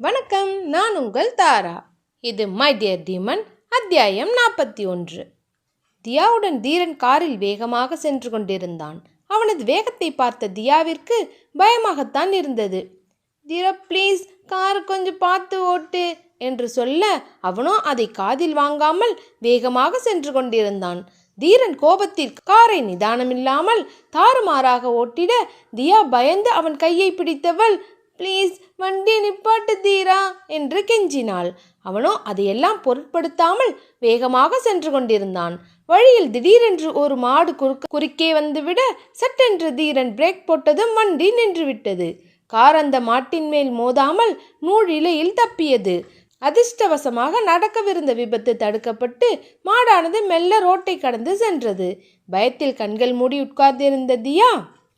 வணக்கம் நான் உங்கள் தாரா. இது மை டியர் தீமன் அத்தியாயம் நாற்பத்தி ஒன்று. தியாவுடன் தீரன் காரில் வேகமாக சென்று கொண்டிருந்தான். அவனது வேகத்தை பார்த்த தியாவிற்கு பயமாகத்தான் இருந்தது. தீரா ப்ளீஸ் கார் கொஞ்சம் பார்த்து ஓட்டு என்று சொல்ல அவனோ அதை காதில் வாங்காமல் வேகமாக சென்று கொண்டிருந்தான். தீரன் கோபத்தில் காரை நிதானமில்லாமல் தாறுமாறாக ஓட்டிட தியா பயந்து அவன் கையை பிடித்தவள் ப்ளீஸ் வண்டி நிப்பாட்டு தீரா என்று கெஞ்சினாள். அவனோ அதையெல்லாம் பொருட்படுத்தாமல் வேகமாக சென்று கொண்டிருந்தான். வழியில் திடீரென்று ஒரு மாடு குறுக்க குறுக்கே வந்துவிட சட்டென்று தீரன் பிரேக் போட்டதும் வண்டி நின்றுவிட்டது. கார் அந்த மாட்டின் மேல் மோதாமல் நூழிலையில் தப்பியது. அதிர்ஷ்டவசமாக நடக்கவிருந்த விபத்து தடுக்கப்பட்டு மாடானது மெல்ல ரோட்டை கடந்து சென்றது. பயத்தில் கண்கள் மூடி உட்கார்ந்திருந்த தியா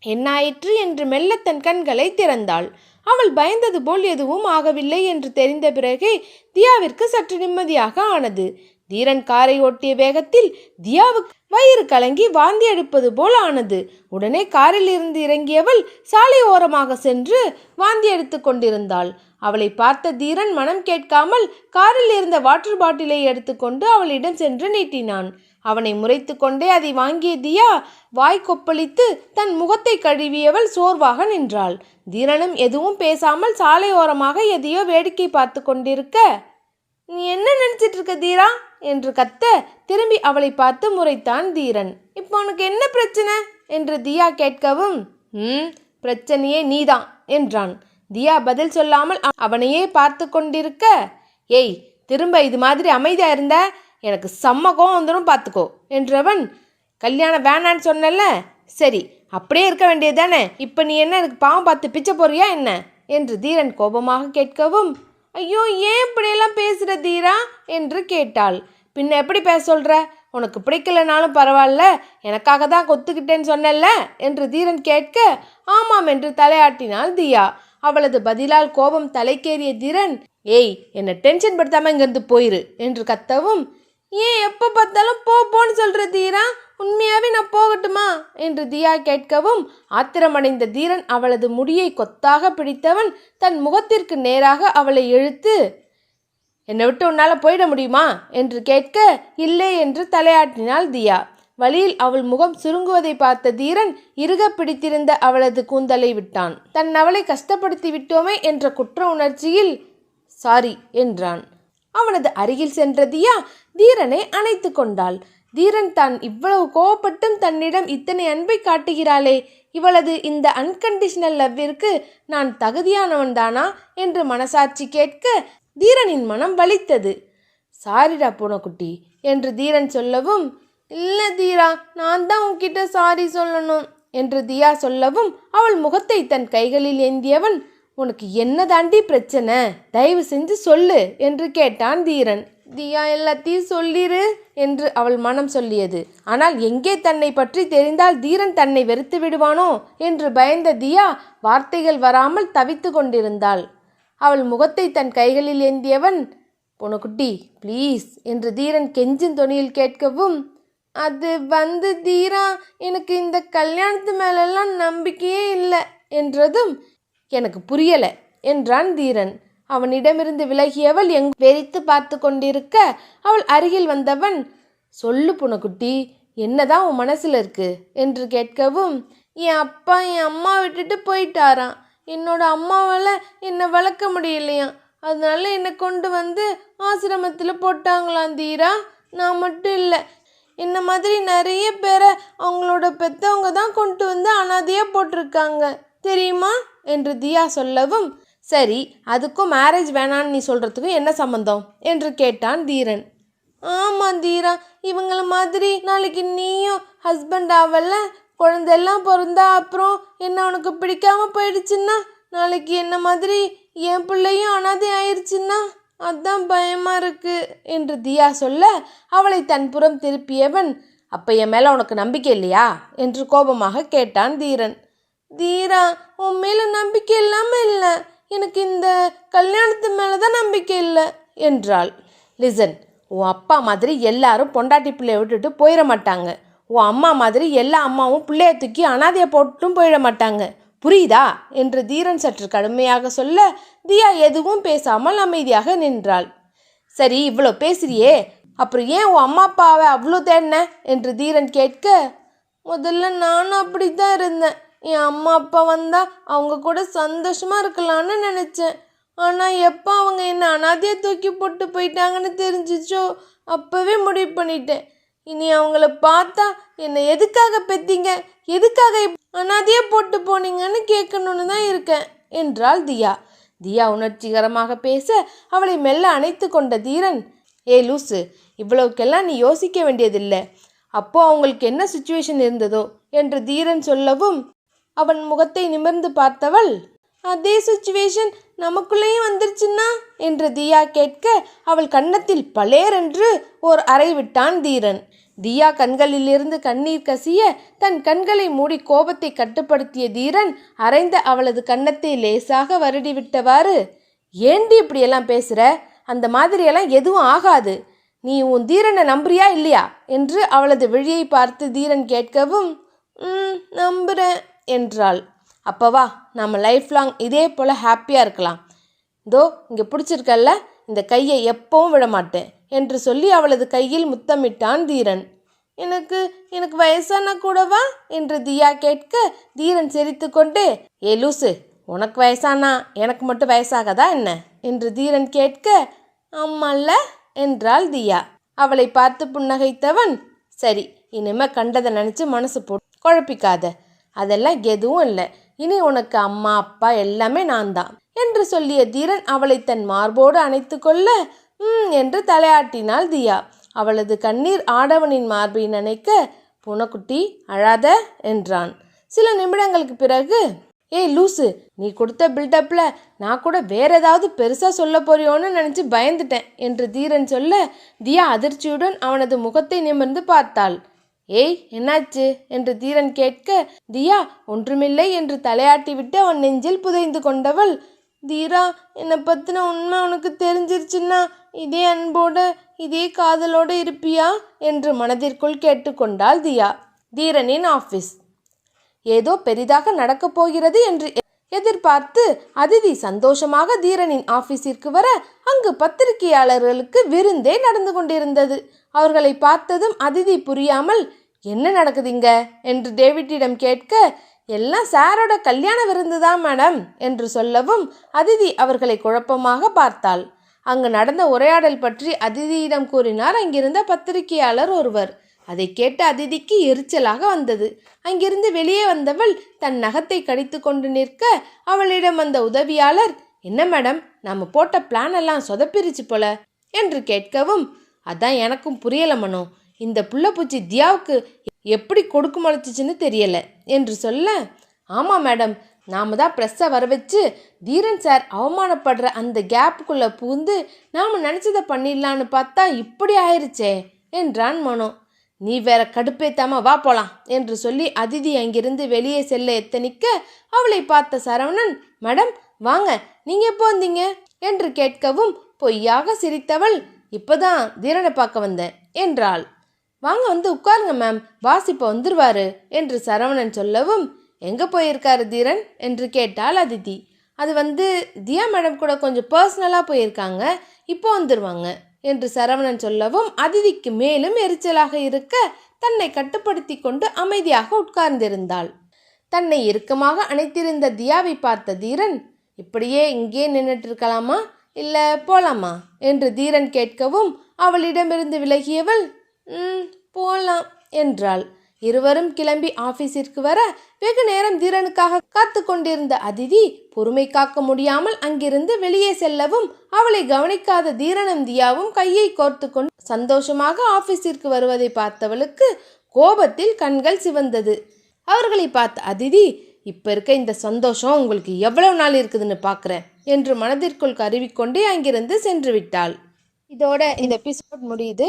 என்னாயிற்று? என்று மெல்ல தன் கண்களை திறந்தாள். அவள் பயந்தது போல் எதுவும் ஆகவில்லை என்று தெரிந்த பிறகே தியாவிற்கு சற்று நிம்மதியாக ஆனது. தீரன் காரை ஓட்டிய வேகத்தில் தியாவுக்கு வயிறு கலங்கி வாந்தி எடுப்பது போல் ஆனது. உடனே காரில் இருந்து இறங்கியவள் சாலை ஓரமாக சென்று வாந்தி எடுத்து கொண்டிருந்தாள். அவளை பார்த்த தீரன் மனம் கேட்காமல் காரில் இருந்த வாட்டர் பாட்டிலை எடுத்துக்கொண்டு அவளிடம் சென்று நீட்டினான். அவனை முறைத்து கொண்டே அதை வாங்கிய தியா வாய் கொப்பளித்து தன் முகத்தை கழுவியவள் சோர்வாக நின்றாள். தீரனும் எதுவும் பேசாமல் சாலை ஓரமாக எதையோ வேடிக்கை பார்த்து கொண்டிருக்க நீ என்ன நினைச்சிட்டு இருக்க தீரா? என்று கத்த திரும்பி அவளை பார்த்து முறைத்தான் தீரன். இப்போ உனக்கு என்ன பிரச்சனை? என்று தியா கேட்கவும் ம் பிரச்சனையே நீதான் என்றான். தியா பதில் சொல்லாமல் அவனையே பார்த்து கொண்டிருக்க ஏய் திரும்ப இது மாதிரி அமைதியா இருந்த? எனக்கு செம்ம கோவம் வந்துடும் பார்த்துக்கோ என்றவன் கல்யாணம் வேணான்னு சொன்னல சரி அப்படியே இருக்க வேண்டியதானே இப்போ நீ என்ன எனக்கு பாவம் பார்த்து பிச்சை போறியா என்ன? என்று தீரன் கோபமாக கேட்கவும் ஐயோ ஏன் இப்படியெல்லாம் பேசுகிற தீரா? என்று கேட்டாள். பின்ன எப்படி பேச சொல்கிற உனக்கு பிடிக்கலனாலும் பரவாயில்ல எனக்காக தான் கொத்துக்கிட்டேன்னு சொன்னல என்று தீரன் கேட்க ஆமாம் என்று தலையாட்டினாள் தியா. அவளது பதிலால் கோபம் தலைக்கேறிய தீரன் ஏய் என்னை டென்ஷன் படுத்தாமல் இங்கேருந்து போயிரு என்று கத்தவும் ஏன் எப்போ பார்த்தாலும் போ போன்னு சொல்கிற தீரா? உண்மையாகவே நான் போகட்டுமா? என்று தியா கேட்கவும் ஆத்திரமடைந்த தீரன் அவளது முடியை கொத்தாக பிடித்தவன் தன் முகத்திற்கு நேராக அவளை இழுத்து என்னை விட்டு உன்னால் போயிட முடியுமா? என்று கேட்க இல்லை என்று தலையாட்டினாள் தியா. வழியில் அவள் முகம் சுருங்குவதை பார்த்த தீரன் இறுக பிடித்திருந்த அவளது கூந்தலை விட்டான். தன் அவளை கஷ்டப்படுத்தி விட்டோமே என்ற குற்ற உணர்ச்சியில் சாரி என்றான். அவனது அருகில் சென்ற தியா தீரனை அணைத்து கொண்டாள். தீரன் தான் இவ்வளவு கோவப்பட்டும் தன்னிடம் இத்தனை அன்பை காட்டுகிறாளே. இவளது இந்த அன்கண்டிஷனல் லவ்விற்கு நான் தகுதியானவன்தானா என்று மனசாட்சி கேட்க தீரனின் மனம் வலித்தது. சாரிடா பூனைக்குட்டி என்று தீரன் சொல்லவும் இல்லை தீரா நான் தான் உன்கிட்ட சாரி சொல்லணும் என்று தியா சொல்லவும் அவள் முகத்தை தன் கைகளில் ஏந்தியவன் உனக்கு என்ன தாண்டி பிரச்சனை? தயவு செஞ்சு சொல்லு என்று கேட்டான் தீரன். தியா எல்லாத்தையும் சொல்லிரு என்று அவள் மனம் சொல்லியது. ஆனால் எங்கே தன்னை பற்றி தெரிந்தால் தீரன் தன்னை வெறுத்து விடுவானோ என்று பயந்த தியா வார்த்தைகள் வராமல் தவித்து கொண்டிருந்தாள். அவள் முகத்தை தன் கைகளில் ஏந்தியவன் பொனக்குட்டி ப்ளீஸ் என்று தீரன் கெஞ்சின் தொனியில் கேட்கவும் அது வந்து தீரா எனக்கு இந்த கல்யாணத்து மேலெல்லாம் நம்பிக்கையே இல்லை என்றதும் எனக்கு புரியலை என்றான் தீரன். அவனிடமிருந்து விலகியவள் எங் வெறித்து பார்த்து கொண்டிருக்க அவள் அருகில் வந்தவன் சொல்லு புனக்குட்டி என்னதான் உன் மனசில் இருக்கு? என்று கேட்கவும் என் அப்பா என் அம்மா விட்டுட்டு போயிட்டாராம். என்னோட அம்மாவால் என்னை வளர்க்க முடியலையாம். அதனால என்னை கொண்டு வந்து ஆசிரமத்தில் போட்டாங்களாம் தீரா. நான் மட்டும் இல்லை என்ன மாதிரி நிறைய பேரை அவங்களோட பெற்றவங்க தான் கொண்டு வந்து அனாதையாக போட்டிருக்காங்க. தெரியுமா? என்று தியா சொல்லவும் சரி அதுக்கும் மேரேஜ் வேணான்னு நீ சொல்கிறதுக்கும் என்ன சம்மந்தம் என்று கேட்டான் தீரன். ஆமாம் தீரா இவங்கள மாதிரி நாளைக்கு நீயும் ஹஸ்பண்ட் ஆவல குழந்தையெல்லாம் பிறந்தா அப்புறம் என்ன உனக்கு பிடிக்காம போயிடுச்சுன்னா நாளைக்கு என்ன மாதிரி என் பிள்ளையும் அனாதை ஆயிடுச்சுன்னா அதான் பயமா இருக்கு என்று தியா சொல்ல அவளை தன் புறம் திருப்பியவன் அப்போ என் மேலே உனக்கு நம்பிக்கை இல்லையா? என்று கோபமாக கேட்டான் தீரன். தீரா உன் மேல நம்பிக்கை இல்லாம இல்லை. எனக்கு இந்த கல்யாணத்து மேலே தான் நம்பிக்கை இல்லை என்றாள். லிசன் உன் அப்பா மாதிரி எல்லாரும் பொண்டாட்டி பிள்ளைய விட்டுட்டு போயிட மாட்டாங்க. உன் அம்மா மாதிரி எல்லா அம்மாவும் பிள்ளைய தூக்கி அனாதையை போட்டும் போயிட மாட்டாங்க. புரியுதா? என்று தீரன் சற்று கடுமையாக சொல்ல தியா எதுவும் பேசாமல் அமைதியாக நின்றாள். சரி இவ்வளோ பேசுறியே அப்புறம் ஏன் உன் அம்மா அப்பாவை அவ்வளோ தேடின? என்று தீரன் கேட்க முதல்ல நானும் அப்படி தான் இருந்தேன். என் அம்மா அப்பா வந்தால் அவங்க கூட சந்தோஷமாக இருக்கலாம்னு நினச்சேன். ஆனால் எப்போ அவங்க என்னை அனாதையை தூக்கி போட்டு போயிட்டாங்கன்னு தெரிஞ்சிச்சோ அப்போவே முடிவு பண்ணிட்டேன். இனி அவங்கள பார்த்தா என்னை எதுக்காக பெத்தீங்க? எதுக்காக அனாதையாக போட்டு போனீங்கன்னு கேட்கணுன்னு தான் இருக்கேன் என்றாள் தியா. தியா உணர்ச்சிகரமாக பேச அவளை மெல்ல அணைத்து கொண்ட தீரன் ஏ லூசு இவ்வளவுக்கெல்லாம் நீ யோசிக்க வேண்டியதில்லை. அப்போ அவங்களுக்கு என்ன சுச்சுவேஷன் இருந்ததோ? என்று தீரன் சொல்லவும் அவன் முகத்தை நிமிர்ந்து பார்த்தவள் அதே சுச்சுவேஷன் நமக்குள்ளேயும் வந்துருச்சுன்னா? என்று தியா கேட்க அவள் கன்னத்தில் பலேரென்று ஓர் அறை விட்டான் தீரன். தியா கண்களிலிருந்து கண்ணீர் கசிய தன் கண்களை மூடி கோபத்தை கட்டுப்படுத்திய தீரன் அரைந்த அவளது கன்னத்தை லேசாக வருடி விட்டவாறு ஏண்டி இப்படியெல்லாம் பேசுற? அந்த மாதிரியெல்லாம் எதுவும் ஆகாது. நீ உன் தீரனை நம்புறியா இல்லையா? என்று அவளது விழியை பார்த்து தீரன் கேட்கவும் நம்புகிறேன் என்றாள். அப்பவா நம்ம லைஃப் லாங் இதே போல் ஹாப்பியாக இருக்கலாம். இதோ இங்கே பிடிச்சிருக்கல்ல இந்த கையை எப்பவும் விட மாட்டேன் என்று சொல்லி அவளது கையில் முத்தமிட்டான் தீரன். எனக்கு எனக்கு வயசானா கூடவா? என்று தியா கேட்க தீரன் சிரித்துக்கொண்டு ஏ லூசு உனக்கு வயசானா? எனக்கு மட்டும் வயசாகதா என்ன? என்று தீரன் கேட்க ஆமால்ல என்றாள் தியா. அவளை பார்த்து புன்னகைத்தவன் சரி இனிமே கண்டதை நினச்சி மனசு போட்டு குழப்பிக்காத. அதெல்லாம் எதுவும் இல்லை. இனி உனக்கு அம்மா அப்பா எல்லாமே நான் தான். என்று சொல்லிய தீரன் அவளை தன் மார்போடு அணைத்து கொள்ள ம் என்று தலையாட்டினாள் தியா. அவளது கண்ணீர் ஆடவனின் மார்பை நினைக்க பூனைக்குட்டி அழாத என்றான். சில நிமிடங்களுக்கு பிறகு ஏய் லூசு நீ கொடுத்த பில்டப்பில் நான் கூட வேற ஏதாவது பெருசாக சொல்ல போறியோன்னு நினச்சி பயந்துட்டேன் என்று தீரன் சொல்ல தியா அதிர்ச்சியுடன் அவனது முகத்தை நிமிர்ந்து பார்த்தாள். ஏய் என்னாச்சு? என்று தீரன் கேட்க தியா ஒன்றுமில்லை என்று தலையாட்டிவிட்டு அவன் நெஞ்சில் புதைந்து கொண்டவள் தீரா என்னை பற்றின உண்மை உனக்கு தெரிஞ்சிருச்சுன்னா இதே அன்போடு இதே காதலோடு இருப்பியா? என்று மனதிற்குள் கேட்டுக்கொண்டாள் தியா. தீரனின் ஆஃபீஸ். ஏதோ பெரிதாக நடக்கப் போகிறது என்று எதிர்பார்த்து அதிதி சந்தோஷமாக தீரனின் ஆபீஸிற்கு வர அங்கு பத்திரிகையாளர்களுக்கு விருந்தே நடந்து கொண்டிருந்தது. அவர்களை பார்த்ததும் அதிதி புரியாமல் என்ன நடக்குதுங்க? என்று டேவிட்டிடம் கேட்க எல்லாம் சாரோட கல்யாண விருந்து தான் மேடம் என்று சொல்லவும் அதிதி அவர்களை குழப்பமாக பார்த்தாள். அங்கு நடந்த உரையாடல் பற்றி அதிதியிடம் கூறினார் அங்கிருந்த பத்திரிகையாளர் ஒருவர். அதை கேட்ட அதிதிக்கு எரிச்சலாக வந்தது. அங்கிருந்து வெளியே வந்தவள் தன் நகத்தை கடித்து கொண்டு நிற்க அவளிடம் வந்த உதவியாளர் என்ன மேடம் நாம் போட்ட பிளான் எல்லாம் சொதப்பிருச்சு போல என்று கேட்கவும் அதான் எனக்கும் புரியல மனோ இந்த புள்ளப்பூச்சி தியாவுக்கு எப்படி கொடுக்கு முளைச்சிச்சின்னு தெரியல என்று சொல்ல ஆமாம் மேடம் நாம தான் ப்ரெஸ்ஸை வர வச்சு தீரன் சார் அவமானப்படுற அந்த கேப்புக்குள்ளே பூந்து நாம் நினச்சதை பண்ணிடலான்னு பார்த்தா இப்படி ஆயிருச்சே என்றான் மனோ. நீ வேற கடுப்பேத்தாம வா போலாம் என்று சொல்லி அதிதி அங்கிருந்து வெளியே செல்ல எத்தனிக்க அவளை பார்த்த சரவணன் மேடம் வாங்க நீங்க எப்போ வந்தீங்க? என்று கேட்கவும் பொய்யாக சிரித்தவள் இப்பதான் தீரனை பார்க்க வந்தேன் என்றாள். வாங்க வந்து உட்காருங்க மேம் பாஸ் இப்போ வந்துருவாரு என்று சரவணன் சொல்லவும் எங்கே போயிருக்காரு தீரன்? என்று கேட்டாள் அதிதி. அது வந்து தியா மேடம் கூட கொஞ்சம் பர்சனலாக போயிருக்காங்க. இப்போ வந்துருவாங்க என்று சரவணன் சொல்லவும் அதிதிக்கு மேலும் எரிச்சலாக இருக்க தன்னை கட்டுப்படுத்தி கொண்டு அமைதியாக உட்கார்ந்திருந்தாள். தன்னை இறுக்கமாக அணைத்திருந்த தியாவை பார்த்த தீரன் இப்படியே இங்கே நின்றுட்டு இருக்கலாமா இல்லை போலாமா? என்று தீரன் கேட்கவும் அவளிடமிருந்து விலகியவள் ம் என்றாள். இருவரும் கிளம்பி ஆபீஸிற்கு வர வெகு நேரம் தீரனுக்காக காத்து கொண்டிருந்த அதிதி பொறுமை காக்க முடியாமல் அங்கிருந்து வெளியே செல்லவும் அவளை கவனிக்காத தீரனும் தியாவும் கையை கோர்த்து கொண்டு சந்தோஷமாக ஆபீஸிற்கு வருவதை பார்த்தவளுக்கு கோபத்தில் கண்கள் சிவந்தது. அவர்களை பார்த்த அதிதி இப்ப இருக்க இந்த சந்தோஷம் உங்களுக்கு எவ்வளவு நாள் இருக்குதுன்னு பார்க்குறேன் என்று மனதிற்குள் கருவிக்கொண்டே அங்கிருந்து சென்று விட்டாள். இதோட இந்த எபிசோட் முடியுது.